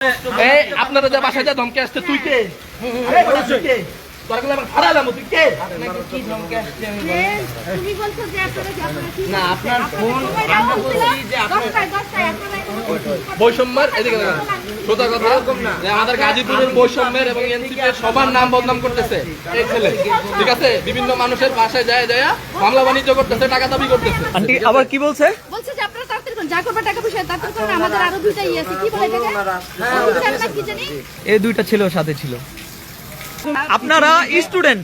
এই আপনারা যে বাসায় যা ধমকে আসছে তুই কে? এই বেটা, তুই কে? তোরা গেলে আমার হারালাম তুই কে? তুমি বলছো যে আপনারা কি আপনারা কি না, আপনার ফোন সময় আমরা দেওয়া বলছি হচ্ছিল? যে আপনার- দশটায়, দশটায়, আপনারা এখন- বৈষম্যের এদিকে সোজা কথা আমাদের গাজীপুরের বৈষম্যের এবং এনসিপি সবার নাম বদনাম করতেছে। এই ছেলে ঠিক আছে? বিভিন্ন মানুষের বাসায় যায় যায় মামলা বাণিজ্য করতেছে টাকা দাবি করতেছে। আন্টি আবার কি বলছে? বলছে যে আরও দুইটা ইয়ে? এই দুইটা ছিল সাথে ছিল। আপনারা স্টুডেন্ট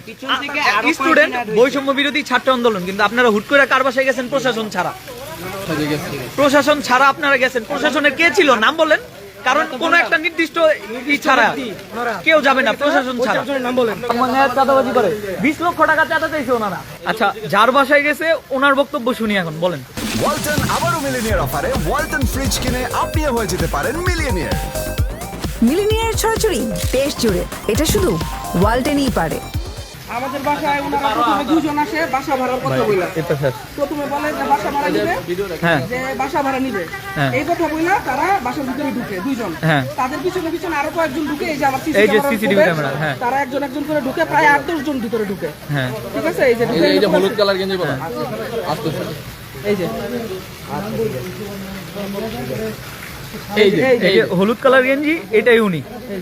স্টুডেন্ট বৈষম্য বিরোধী ছাত্র আন্দোলন কিন্তু আপনারা হুট করে কার বাসায় গেছেন? প্রশাসন ছাড়া। প্রশাসন ছাড়া আপনারা গেছেন। প্রশাসনের কে ছিল? নাম বলেন। কারণ কোন একটা নির্দিষ্ট ই ছাড়া কেউ যাবে না প্রশাসন ছাড়া। নাম বলেন। চাঁদাবাজি করে। বিশ লক্ষ টাকা চাঁদা চাইছে ওনারা। আচ্ছা যার বাসায় গেছে ওনার বক্তব্য শুনি এখন বলেন। ওয়ালটন আবারও মিলিনিয়ার অফারে ওয়ালটন ফ্রিজ কিনে আপনিও হয়ে যেতে পারেন মিলিয়নিয়ার মিলিনিয়ার ছড়াছড়ি দেশ জুড়ে। এটা শুধু ওয়ালটেনই পারে। আমাদের বাসায় ওনারা প্রথমে দুজন আসে বাসা ভাড়ার কথা স্যার। প্রথমে বলে যে বাসা ভাড়া নিবে হ্যাঁ। যে বাসা ভাড়া নিবে। হ্যাঁ। এই কথা বইলা তারা বাসার ভিতরে ঢুকে দুইজন। হ্যাঁ। তাদের পিছনে পিছনে আরও কয়েকজন ঢুকে এই যে আমার এই যে footage, ক্যামেরা, হ্যাঁ। তারা একজন একজন করে ঢুকে প্রায় আট দশ জন ভিতরে ঢুকে। হ্যাঁ। ঠিক আছে? এই যে এই ঢুকে যে- এই যে হলুদ কালার গেঞ্জি পরা আসতেছে এই যে। এই যে এই হলুদ কালার গেঞ্জি এটাই উনি। এই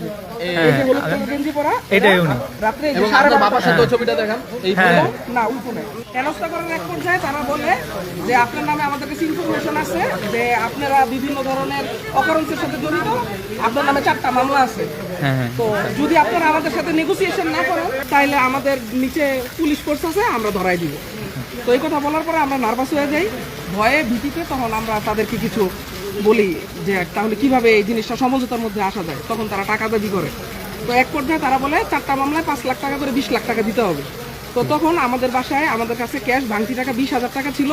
যে। হলুদ কালার গেঞ্জি পরা এটাই উনি। রাত্রে এই যে এবং আপনার বাবার সাথে ছবিটা দেখান এই হ্যাঁ। না উপরে হেনস্থা করার এক পর্যায়ে তারা বলে যে আপনার নামে আমাদের কাছে ইনফরমেশন আছে যে আপনারা বিভিন্ন ধরনের অকারেন্সের সাথে জড়িত। আপনার নামে চারটা মামলা আছে। হ্যাঁ হ্যাঁ। তো যদি আপনারা আমাদের সাথে নেগোসিয়েশন না করেন তাহলে আমাদের নিচে পুলিশ ফোর্স আছে আমরা ধরাই দিব। তো এই কথা বলার পরে আমরা নার্ভাস হয়ে যাই। ভয়ে ভীতিতে তখন আমরা তাদেরকে কিছু বলি যে, তাহলে কীভাবে এই জিনিসটা সমঝোতার মধ্যে আসা যায়? তখন তারা টাকা দাবি করে। তো এক পর্যায়ে তারা বলে, চারটা মামলায় পাঁচ লাখ টাকা করে, বিশ লাখ টাকা দিতে হবে। তো তখন আমাদের বাসায়, আমাদের কাছে ক্যাশ ভাঙতি টাকা, বিশ হাজার টাকা ছিল।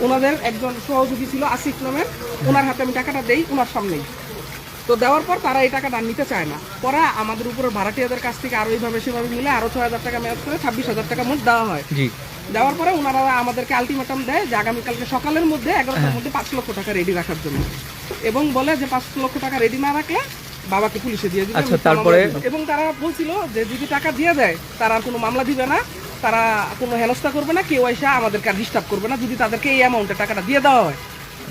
ওনাদের একজন সহযোগী ছিল, আসিফ নামের। ওনার হাতে আমি টাকাটা দেই, ওনার সামনেই। তো দেওয়ার পর তারা এই টাকাটা নিতে চায় না। পরে আমাদের উপরে ভাড়াটিয়াদের কাছ থেকে আরও এইভাবে সেভাবে মিলে আরও ছয় হাজার টাকা ম্যাচ করে ছাব্বিশ হাজার টাকা মোট দেওয়া হয়। দেওয়ার পরে ওনারা আমাদেরকে আলটিমেটাম দেয় যে আগামীকালকে সকালের মধ্যে এগারোটার মধ্যে পাঁচ লক্ষ টাকা রেডি রাখার জন্য। এবং বলে যে পাঁচ লক্ষ টাকা রেডি না রাখলে বাবাকে পুলিশে দিয়ে দিবে। আচ্ছা, তারপরে? এবং তারা বলছিল যে যদি টাকা দিয়ে দেয় তারা আর কোনো মামলা দিবে না তারা কোনো হেনস্থা করবে না কেউ এসে আমাদেরকে আর ডিস্টার্ব করবে না। যদি তাদেরকে এই অ্যামাউন্টের টাকাটা দিয়ে দেওয়া হয়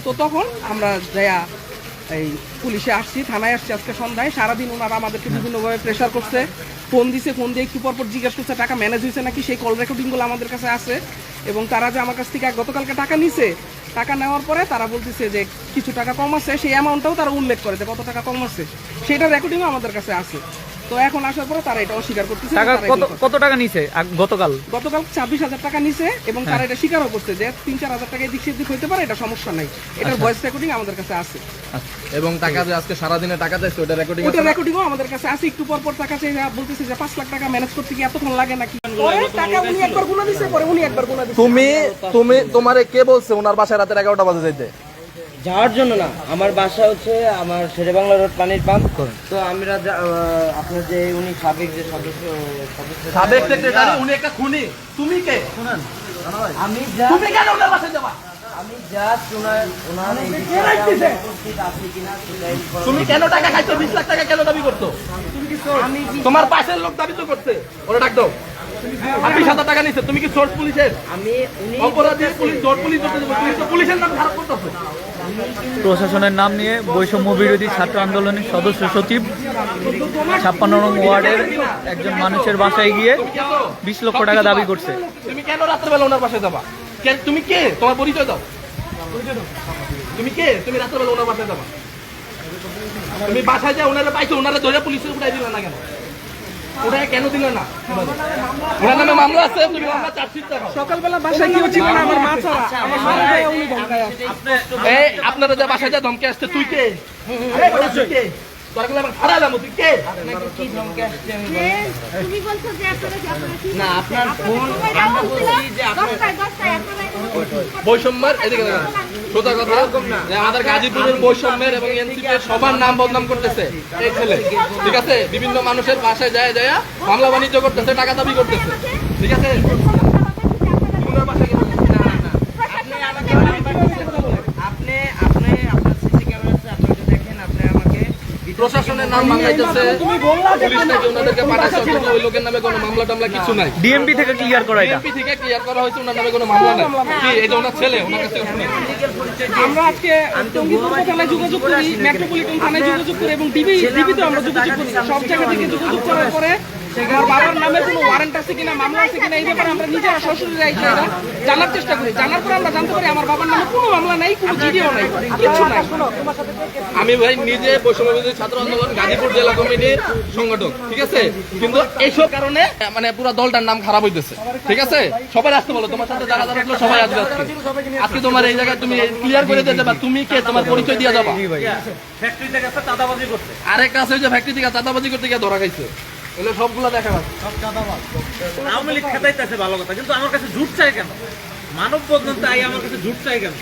তো তখন আমরা যায়া এই পুলিশে আসছি থানায় আসছি আজকে সন্ধ্যায়। সারাদিন ওনারা আমাদেরকে বিভিন্নভাবে প্রেশার করছে। ফোন দিছে, ফোন দিয়ে একটু পরপর জিজ্ঞাসা করছে, টাকা ম্যানেজ হয়েছে নাকি? সেই কল রেকর্ডিংগুলো আমাদের কাছে আছে। এবং তারা যে আমার কাছ থেকে গতকালকে টাকা নিছে, টাকা নেওয়ার পরে তারা বলতেছে যে কিছু টাকা কম আছে, সেই অ্যামাউন্টটাও তারা উল্লেখ করে যে কত টাকা কম আছে। সেটা রেকর্ডিংও আমাদের কাছে আছে। তো এখন আসার পরে তারা এটা অস্বীকার করতেছে টাকা কত কত টাকা নিছে? গতকাল? গতকাল ছাব্বিশ হাজার টাকা নিছে এবং তারা এটা স্বীকারও করছে যে তিন চার হাজার টাকা এদিক সেদিক হইতে পারে এটা সমস্যা নাই। এটার ভয়েস রেকর্ডিং আমাদের কাছে আছে। এবং টাকা যে আজকে সারাদিনে টাকা চাইছে ওটা রেকর্ডিং ওটা রেকর্ডিংও আমাদের কাছে আছে। একটু পর পর টাকা চাই বলতেছে যে পাঁচ লাখ টাকা ম্যানেজ করতে কি এতক্ষণ লাগে নাকি? পরে টাকা উনি একবার গুণা দিছে পরে উনি একবার গুণা দিছে। তুমি তুমি তোমারে কে বলছে ওনার বাসায় রাতের এগারোটা বাজে যাইতে? যাওয়ার জন্য না আমার বাসা হচ্ছে আমার শেরে বাংলা রোড পানির পাম্প। তো আমরা যা- আপনার যে উনি সাবেক যে সদস্য সদস্য সাবেক সেক্রেটারি উনি একটা খুনি। তুমি কে? আমি যা তুমি কেন ওনার বাসায় যাবা? আমি জাস্ট ওনার ওনার এই কে রাখতেছে? উপস্থিত কিনা তুমি কেন টাকা খাইছো? বিশ লাখ টাকা কেন দাবি করছ? তোমার পাশের লোক দাবি তো করছে। ওরা ডাক দাও। ছাব্বিশ হাজার টাকা নিচ্ছে তুমি কি সোর্স পুলিশের? আমি উনি অপরাধী পুলিশ জোট পুলিশ পুলিশের নাম খারাপ করতেছে। প্রশাসনের নাম নিয়ে বৈষম্য বিরোধী ছাত্র আন্দোলনের সদস্য সচিব, ছাপ্পান্ন নং ওয়ার্ডের একজন মানুষের বাসায় গিয়ে বিশ লক্ষ টাকা দাবি করছে। তুমি কেন রাত্রেবেলা ওনার বাসায় যাবা? তুমি কে? তোমার পরিচয় দাও। তুমি কে? তুমি রাত্রেবেলা ওনার বাসায় যাবা। তুমি বাসায় ওনারা পাইছো, ওনারা ধরে উঠাই দিলে না কেন? কেন দিলে না? নামে মামলা আছে তুমি মামলা চার্জশিট দেখাও সকালবেলা বাসায় কেউ ছিল না আমার মা ছাড়া। আমার মা যায় উনি ধমকায় আসছে। আপনারা যা বাসায় যা ধমকে আসছে তুই কে? এই তুই কে? তোরা আমার হারালাম তুই কে? কি ধমকে আসছে আমি তুমি বলছো যে আপনারা আপনারা কি না, আপনার ফোন আমরা বলছি যে আপনার- দশটায়, দশটায়, বৈষম্যের এদিকে দেখেন সোজা কথা। যে আমাদের গাজীপুরের বৈষম্যের এবং এনসিপি সবার নাম বদনাম করতেছে। এই ছেলে। ঠিক আছে? বিভিন্ন মানুষের বাসায় যায় যায় মামলা বাণিজ্য করতেছে টাকা দাবি করতেছে। ঠিক আছে? বাসায় আপনি আমাকে আপনার সিসি ক্যামেরা আছে আপনি যদি দেখেন আপনি আমাকে ভিতরে প্রশাসনের নাম ভাঙাইতেছে পুলিশ নাকি ওনাদেরকে পাঠাইছে অথচ ওই লোকের নামে কোনো মামলা টামলা কিছু নাই। ডিএমপি থেকে ক্লিয়ার করা এটা? ডিএমপি থেকে ক্লিয়ার করা হয়েছে ওনার নামে কোনো মামলা নাই। কি এই যে ওনার ছেলে ওনার কাছে শুনে আমরা আজকে টঙ্গী পূর্ব থানায় যোগাযোগ করি মেট্রোপলিটন থানায় যোগাযোগ করি এবং ডিবি ডিবিতে আমরা যোগাযোগ করি। সব জায়গা থেকে যোগাযোগ করার পরে বাবার নামে কোনো ওয়ারেন্ট আছে কিনা মামলা আছে কিনা এই ব্যাপারে আমরা নিজেরা সরাসরি জানার চেষ্টা করি। জানার পরে আমরা জানতে পারি আমার বাবার নামে কোনো মামলা নাই কোনো জিডিও নাই কিচ্ছু নাই। আমি ভাই নিজে বৈষম্য ছাত্র আন্দোলন গাজীপুর জেলা কমিটির সংগঠক ঠিক আছে? কিন্তু এইসব কারণে মানে পুরো দলটার নাম খারাপ হইতেছে ঠিক আছে? সবাই আসতে বলো তোমার সাথে যারা যারা সবাই আসবে আজকে। আজকে তোমার এই জায়গায় তুমি ক্লিয়ার করে দিতে পারো তুমি কে তোমার পরিচয় দিয়ে যাবা। আরেকটা আছে যে ফ্যাক্টরি থেকে চাঁদাবাজি করতে গিয়ে ধরা খাইছে। এগুলো সবগুলো দেখা যাচ্ছে। আওয়ামী লীগ খেতাইতেছে ভালো কথা কিন্তু আমার কাছে ঝুট চাই কেন? মানব বন্ধন তাই আমার কাছে ঝুট চাই কেন?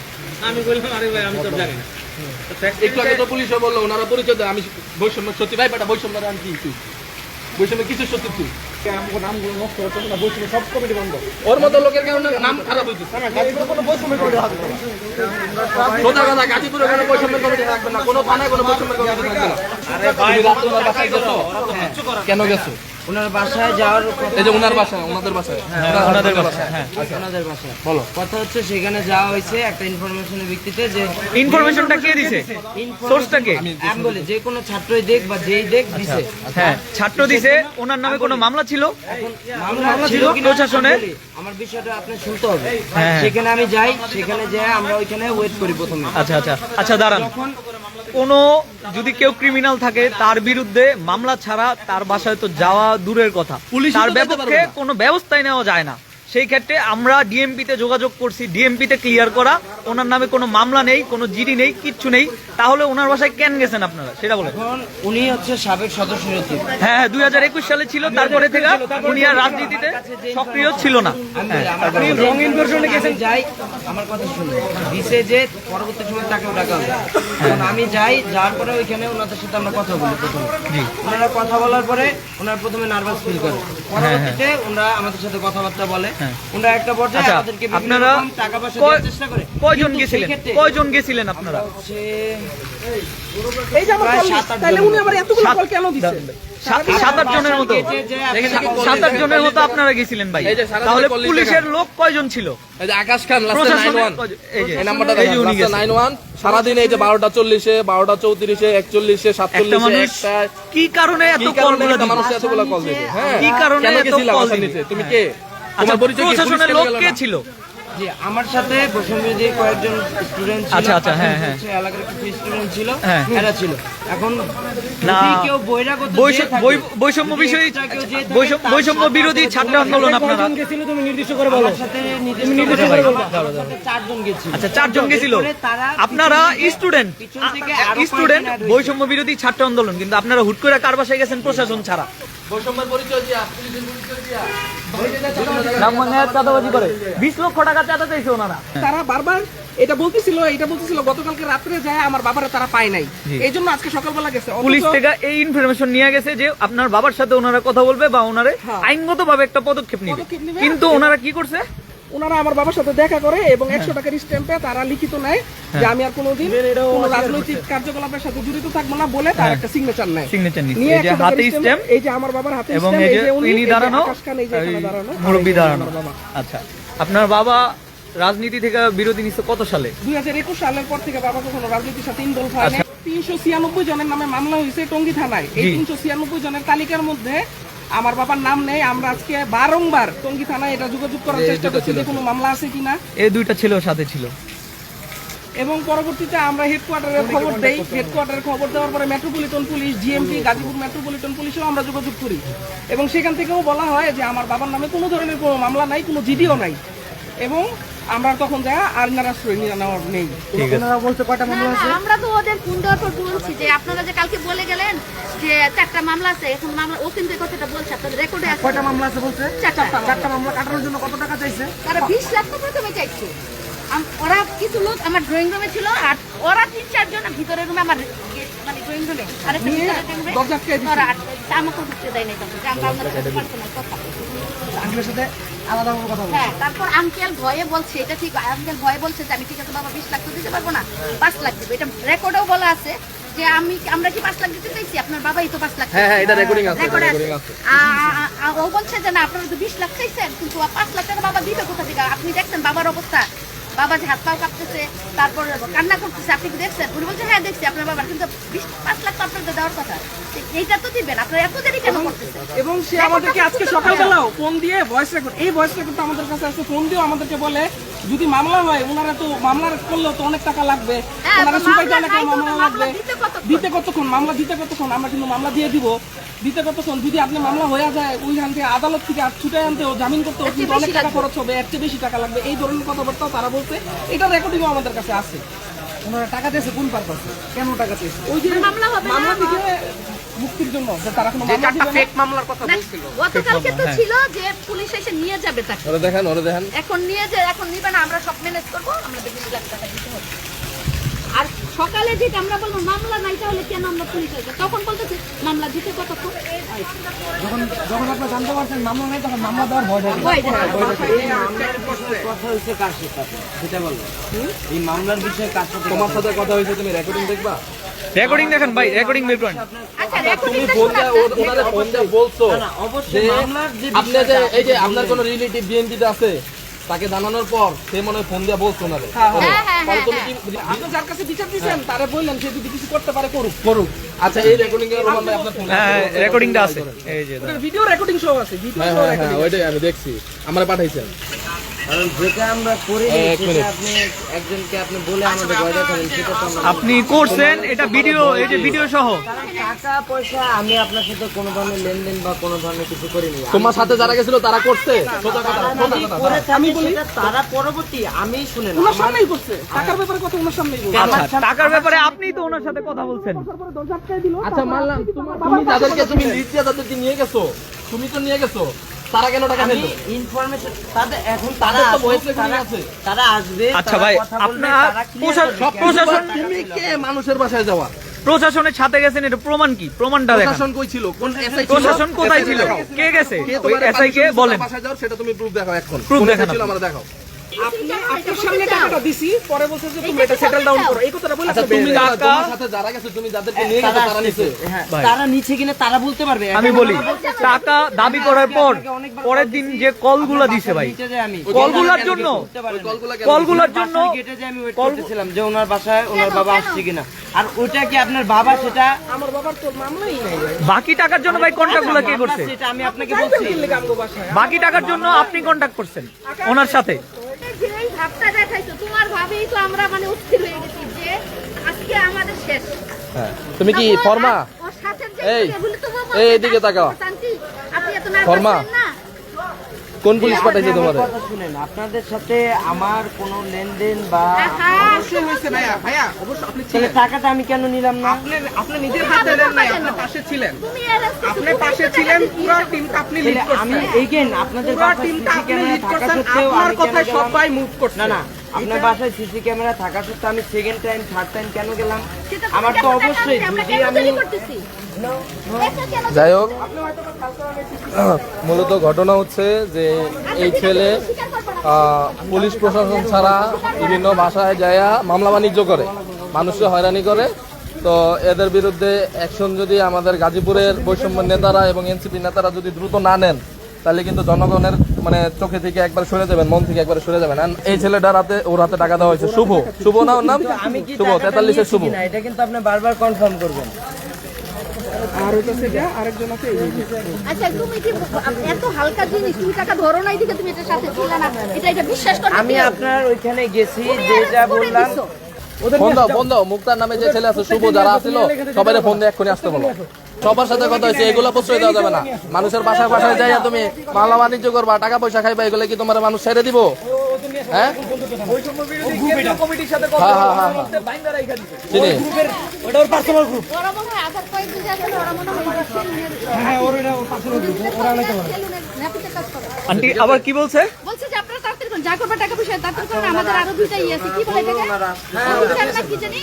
আমি বললাম আরে ভাই আমি তো জানি না। একটু আগে তো পুলিশও বলল ওনারা পরিচয় দেয়। আমি বৈষম্য সত্যি ভাই বেটা বৈষম্য আমি কি বৈষম্য কিছু সত্যি তুই ওর মতো লোকের কারণে নাম খারাপ হইতেছে। সোজা কথা গাজীপুরে কোনো বৈষম্য কমিটি থাকবে না কোনো থানায় কোনো বৈষম্য কমিটি থাকবে না। তুমি রাত্রে ওনার বাসায় গেছো কেন গেছো? ওনার বাসায় যাওয়ার এই যে ওনার বাসায় ওনাদের বাসায়। ওনাদের বাসায়। হ্যাঁ ওনাদের বাসায়। বলো। কথা হচ্ছে সেখানে যাওয়া হয়েছে একটা ইনফরমেশনের ভিত্তিতে যে ইনফরমেশনটা কে দিছে? সোর্সটা কে? আমি বলি যে কোনো ছাত্রই দেখ বা যেই দেখ দিছে। হ্যাঁ ছাত্র দিছে ওনার নামে কোনো মামলা ছিল? মামলা ছিল প্রশাসনে? আমার বিষয়টা আপনি শুনতে হবে। হ্যাঁ। সেখানে আমি যাই সেখানে যাই আমরা ওইখানে ওয়েট করি প্রথমে। আচ্ছা আচ্ছা। আচ্ছা দাঁড়ান। কোনো যদি কেউ ক্রিমিনাল থাকে তার বিরুদ্ধে মামলা ছাড়া তার বাসায় তো যাওয়া দূরের কথা তার না। কোনো ব্যবস্থাই নেওয়া যায় না সেই ক্ষেত্রে আমরা ডিএমপি তে যোগাযোগ করছি। ডিএমপি তে ক্লিয়ার করা। ওনার নামে কোনো মামলা নেই কোনো জিডি নেই কিচ্ছু নেই। তাহলে ওনার বাসায় কেন গেছেন আপনারা? সেটা বলেন। উনি হচ্ছে সাবেক সদস্য সচিব। হ্যাঁ হ্যাঁ দুই হাজার একুশ সালে ছিল তারপরে থেকে উনি আর রাজনীতিতে সক্রিয় ছিল না। বলি, আমার কথা বলি। যাই আমার কথা শুনুন। দিছে যে পরবর্তী সময় তাকেও ডাকা হবে। আমি যাই যাওয়ার পরে ওইখানে ওনাদের সাথে আমরা কথা বলি প্রথমে। ওনারা কথা বলার পরে ওনারা প্রথমে নার্ভাস ফিল করে। পরবর্তীতে ওনারা আমাদের সাথে কথাবার্তা বলে। ওনারা একটা পর্যায়ে আমাদেরকে আপনারা টাকা পয়সা দেওয়ার চেষ্টা করে। কয়জন গেছিলেন? কয়জন গেছিলেন আপনারা? এই যে আমার প্রায় কল সাত আট তাহলে উনি আবার এতগুলো কল কেন দিচ্ছে সাত সাত আট জনের মতো। গেছে যে আপনি সাত আট জনের মতো আপনারা গেছিলেন ভাই। তাহলে পুলিশের লোক কয়জন ছিল? আকাশ খান এই নাম্বারটা। Nine one. সারাদিন এই যে বারোটা চল্লিশে বারোটা চৌত্রিশে একচল্লিশে সাতচল্লিশে কি কারণে এত কি মানুষ এতগুলো কল দিবে হ্যাঁ। কি কারণে এত কল তুমি কে? আচ্ছা তোমার পরিচয় প্রশাসনের লোক কে ছিল? জি আমার সাথে বৈষম্যবিধি কয়েকজন স্টুডেন্ট ছিল আচ্ছা, আচ্ছা, হ্যাঁ, হ্যাঁ। এলাকার কিছু স্টুডেন্ট ছিল হ্যাঁ। এরা ছিল। এখন না, কেউ বহিরাগত যে বৈষ- থাকে, বৈ- বৈষম্য বিষয়ী বৈষম্য- বিরোধী ছাত্র বলা- আন্দোলন আপনারা? সাথে নির্দিষ্ট করে বলো। আমার সাথে চারজন গেছিল। আচ্ছা চারজন গেছিল। আপনারা স্টুডেন্ট স্টুডেন্ট। বৈষম্য বিরোধী ছাত্র আন্দোলন কিন্তু আপনারা হুট করে কার বাসায় গেছেন প্রশাসন ছাড়া? বৈষম্যের পরিচয় দিয়া চাঁদাবাজি করে। বিশ লক্ষ টাকা চাঁদা চাইছে ওনারা। তারা বারবার এটা বলতেছিল এটা বলতেছিল গতকালকে রাত্রে যায় আমার বাবারে তারা পায় নাই। এই জন্য আজকে সকালবেলা গেছে। পুলিশ থেকে এই ইনফরমেশন নিয়ে গেছে যে আপনার বাবার সাথে ওনারা কথা বলবে বা ওনারে হ্যাঁ। আইনগত ভাবে একটা পদক্ষেপ নিবে। কিন্তু ওনারা কি করছে? ওনারা আমার বাবার সাথে দেখা করে এবং একশো টাকার স্ট্যাম্পে তারা লিখিত নেয় যে আমি আর কোনোদিন কোনো রাজনৈতিক কার্যকলাপের সাথে জড়িত থাকব না বলে তার একটা সিগনেচার নেয়। সিগনেচার নিয়ে এই যে হাতে স্ট্যাম্প এই যে আমার বাবার হাতে এবং এই যে উনি, দাঁড়ানো এই যে দাঁড়ানো, মুরব্বী দাঁড়ানো। আচ্ছা। আপনার বাবা রাজনীতি থেকে বিরতি নিচ্ছে কত সালে? দুই হাজার একুশ সালের পর থেকে বাবা কখনো রাজনীতির সাথে ইনভলভ হয় আচ্ছা। তিনশো ছিয়ানব্বই জনের নামে মামলা হয়েছে টঙ্গী থানায়। এই তিনশো ছিয়ানব্বই জনের তালিকার মধ্যে আমার বাবার নাম নেই আমরা আজকে বারংবার টঙ্গী থানায় এটা যোগাযোগ করার চেষ্টা করছি যে কোনো মামলা আছে কিনা। এই দুইটা ছিল সাথে ছিল। এবং পরবর্তীতে আমরা হেডকোয়ার্টারের খবর দেই। হেডকোয়ার্টারের খবর দেওয়ার পরে metropolitan police GMP Gazipur metropolitan পুলিশেও আমরা যোগাযোগ করি। এবং সেখান থেকেও বলা হয় যে আমার বাবার নামে কোনো ধরনের কোনো মামলা নাই কোনো জিডিও নাই। এবং আমরা তখন যা আর্নার আশ্রয় নিয়ে নেওয়ার নেই। ঠিক আছে। না, না, আমরা তো ওদের পর বলছি যে আপনারা যে কালকে বলে গেলেন যে চারটা মামলা আছে এখন মামলা ও কিন্তু এই কথাটা বলছে আপনাদের রেকর্ডে আছে। কয়টা মামলা আছে বলছে? চারটা চারটা মামলা কাটানোর জন্য কত টাকা চাইছে? তারা বিশ লাখ টাকা প্রথমে চাইছে ওরা কিছু লোক আমার ড্রয়িং রুমে ছিল আর ওরা তিন চারজন ভিতরের রুমে আমার মানে ড্রয়িং রুমে আর একটা রুমে। ওরা ঢুকতে দেয় নাই তখন আমরা আপনাদের সাথে কথা হ্যাঁ তারপর আঙ্কেল ভয়ে বলছে এটা ঠিক আঙ্কেল ভয়ে বলছে যে আমি ঠিক আছে বাবা বিশ লাখ তো দিতে পারব না পাঁচ লাখ দিবো। এটা রেকর্ডেও বলা আছে যে আমি আমরা কি পাঁচ লাখ দিতে চাইছি? আপনার বাবাই তো পাঁচ লাখ হ্যাঁ, হ্যাঁ, এটা আছে, আছে। ও বলছে যে না আপনারা তো বিশ লাখ চাইছেন কিন্তু পাঁচ লাখ টাকা বাবা দিবে কোথা থেকে? আপনি দেখছেন বাবার অবস্থা। বাবা যে হাত পাও কাঁপতেছে তারপর কান্না করতেছে আপনি কি দেখছেন? উনি বলছে হ্যাঁ দেখছি আপনার বাবার কিন্তু বিশ পাঁচ লাখ তো আপনাদের দেওয়ার কথা। এইটা তো দিবেন আপনারা এত দেরি কেন এবং সে আমাদেরকে আজকে সকালবেলাও ফোন দিয়ে ভয়েস রেকর্ড এই ভয়েস রেকর্ডটা আমাদের কাছে আসছে ফোন দিয়েও আমাদেরকে বলে যদি মামলা হয় ওনারা তো মামলা করলেও তো অনেক টাকা লাগবে। ওনারা তো সুপারিটা মামলা তো লাগবে। দিতে কতক্ষণ? মামলা দিতে কতক্ষণ? আমরা কিন্তু মামলা দিয়ে দিব। দিতে কতক্ষণ? যদি আপনি মামলা হয়ে যায় ওইখান থেকে আদালত থেকে আর ছুটে আনতেও জামিন করতে কিন্তু অনেক টাকা খরচ হবে এর চেয়ে বেশি টাকা লাগবে। এই ধরনের কথাবার্তা তারা বলছে। এটা রেকর্ডিংও আমাদের কাছে আছে। ওনারা টাকা দিয়েছে কোন পারপাসে কেন টাকা দিয়েছে? ওই যে মামলা হবে মামলা দিয়ে মুক্তির জন্য যে তারা কোনো মামলা দিবে না। ফেক মামলার কথা বলছিল। গতকালকে তো ছিল যে পুলিশ এসে নিয়ে যাবে তাকে। ওরে দেখেন ওরে দেখেন। এখন নিয়ে যায় এখন নিবে না আমরা সব ম্যানেজ করব আমরা দেখি লাখ টাকা দিতে হবে। আর সকালে যেটা আমরা বলব মামলা নাই তাহলে কেন আমরা পুলিশ আসবে তখন বলতেছি মামলা দিতে কতক্ষণ? যখন যখন আপনারা জানতে পারছেন মামলা নেই তখন মামলা দেওয়ার ভয় কথা হয়েছে কার সাথে আপনার? সেটা বলবেন এই মামলার বিষয়ে কার সাথে তোমার সাথে কথা হয়েছে তুমি রেকর্ডিং দেখবা? রেকর্ডিং দেখেন ভাই রেকর্ডিং বের করেন আচ্ছা তুমি ফোন দিয়ে বলছো না, না, অবশ্যই যে মামলার যে আপনি যে বিষয়টা এই যে আপনার। কোনো রিলেটিভ বিএনপিতে আছে? তাকে জানানোর পর সে মনে হয় ফোন দিয়ে হ্যাঁ, হ্যাঁ, তাহলে তুমি হ্যাঁ, কি আপনি যার কাছে বিচার দিচ্ছেন তারে বললেন সে যদি কিছু করতে পারে করুক। করুক। আচ্ছা এই রেকর্ডিং এর রোমান ভাই আপনার ফোন রেকর্ডিং রেকর্ডিংটা আছে। এই যে ভিডিও রেকর্ডিং শো আছে ভিডিও হ্যাঁ হ্যাঁ হ্যাঁ ওইটাই আমি দেখছি। আমরা পাঠাইছেন। আপনি একজনকে আপনি বলে আমাদের ভয় দেখালেন সেটা তো করছেন এটা ভিডিও এই যে ভিডিও সহ। টাকা পয়সা আমি আপনার সাথে কোনো ধরনের লেনদেন বা কোনো ধরনের কিছু করিনি। তোমার সাথে যারা গেছিল তারা করছে। তারা পরবর্তী আমি ওনার সামনেই করছে। টাকার ব্যাপারে কথা ওনার সামনেই আচ্ছা টাকার ব্যাপারে আপনিই তো ওনার সাথে কথা বলছেন। আচ্ছা মানলাম তুমি যাদেরকে তুমি নিয়ে গেছো তুমি তো নিয়ে গেছো। তারা কেন টাকা আমি ইনফরমেশন তাদের এখন তারা আছে। তারা আসবে আচ্ছা ভাই আপনার প্রশাসন তুমি কে মানুষের বাসায় যাওয়া? প্রশাসনের সাথে গেছেন এটা প্রমাণ কি? প্রমাণটা দেখান। প্রশাসন কই ছিল? কোন এসআই প্রশাসন কোথায় ছিল? কে গেছে? ওই এসআই কে বলেন। বাসায় যাও সেটা তুমি প্রুফ দেখাও এখন। প্রুফ আপনি। আমরা দেখাও। আপনি আপনার সামনে টাকাটা দিছি পরে বলছে যে তুমি এটা সেটেল ডাউন করো। এই কথাটা বলে আচ্ছা তুমি হয়ে টাকা- সাথে যারা গেছে তুমি যাদেরকে নিয়ে গেছো তারা নিছে। হ্যাঁ, তারা নিচে কিনা তারা বলতে পারবে। আমি বলি টাকা দাবি করার পর পরের দিন যে কলগুলা দিছে ভাই নিচে কলগুলার জন্য কলগুলার জন্য গেটে যে আমি ওয়েট করতেছিলাম যে ওনার বাসায় ওনার বাবা আসছে কিনা। আর ওইটা কি আপনার বাবা সেটা? আমার বাবার তো মামলাই নাই বাকি টাকার জন্য ভাই কন্ট্যাক্টগুলা কে করছে? সেটা আমি আপনাকে বলছি। বাকি টাকার জন্য আপনি কন্ট্যাক্ট করছেন ওনার সাথে। যে ভাবটা দেখাইছো। তোমার ভাবেই তো আমরা মানে অস্থির হয়ে গেছি যে আজকে আমাদের শেষ। তুমি কি ফর্মা? এই, এদিকে তাকাও। আপনি এত ফর্মা। না? কোন পুলিশ পাঠাইছে তোমার শুনেন আপনাদের সাথে আমার কোনো লেনদেন বা অবশ্যই হয়েছে ভাইয়া ভাইয়া অবশ্যই আপনি ছিলেন। টাকাটা আমি কেন নিলাম না? আপনি আপনি নিজের হাতে দেন নাই আপনি পাশে ছিলেন। আপনি পাশে ছিলেন পুরো টিমটা আপনি লিড তাহলে আমি করছেন। এইগেন আপনাদের পুরো টিমটা সিসি আপনি ক্যামেরা লিড থাকা করছেন সত্ত্বেও আপনার কথায় সবাই মুভ করছে। না না আপনার বাসায় সিসি ক্যামেরা থাকা সত্ত্বেও আমি সেকেন্ড টাইম থার্ড টাইম কেন গেলাম? আমার তো অবশ্যই যদি আমি যাই হোক মূলত ঘটনা হচ্ছে যে এই ছেলে পুলিশ প্রশাসন ছাড়া বিভিন্ন ভাষায় যায়া মামলা বাণিজ্য করে মানুষকে হয়রানি করে। তো এদের বিরুদ্ধে অ্যাকশন যদি আমাদের গাজীপুরের বৈষম্য নেতারা এবং এনসিপি নেতারা যদি দ্রুত না নেন তাহলে কিন্তু জনগণের মানে চোখে থেকে একবার সরে যাবেন মন থেকে একবার সরে যাবেন। এই ছেলেটার হাতে ওর হাতে টাকা দেওয়া হয়েছে। শুভ শুভ না ওর নাম? শুভ তেতাল্লিশের শুভ। এটা কিন্তু আপনি বারবার কনফার্ম করবেন। আর ওইটা থেকে আরেকজন আছে আচ্ছা তুমি কি এত হালকা জিনিস তুমি টাকা ধরো নাই দিকে তুমি এটার সাথে ছিল না? এটা এটা বিশ্বাস করতে আমি আপনার ওইখানে গেছি যে যা বললাম। ফোন দাও ফোন দাও। মুক্তার নামে যে ছেলে আছে শুভ যারা আছিল সবাই ফোন দিয়ে এক্ষুনি আসতে বলো। সবার সাথে কথা হয়েছে এগুলো প্রশ্রয় দেওয়া যাবে না মানুষের বাসায় বাসায় যাইয়া তুমি মামলা বাণিজ্য করবা টাকা পয়সা খাইবা এগুলো কি তোমার মানুষ ছেড়ে দিব হ্যাঁ কমিটির সাথে হ্যাঁ হ্যাঁ হ্যাঁ হ্যাঁ। হয় হয়। আন্টি আবার কি বলছে বলছে যে আপনারা তাড়াতাড়ি যা করবে টাকা পয়সা তাড়াতাড়ি করুন, আমাদের আরও দুইটা ইয়ে আছে কি বলে? না কি জানি?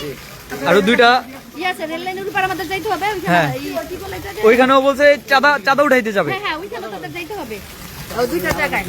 আরও দুইটা ইয়ে হ্যাঁ। এটাকে? ওইখানেও বলছে চাঁদা চাঁদা উঠাইতে যাবে হ্যাঁ হ্যাঁ তাদের যাইতে হবে দুইটা জায়গায়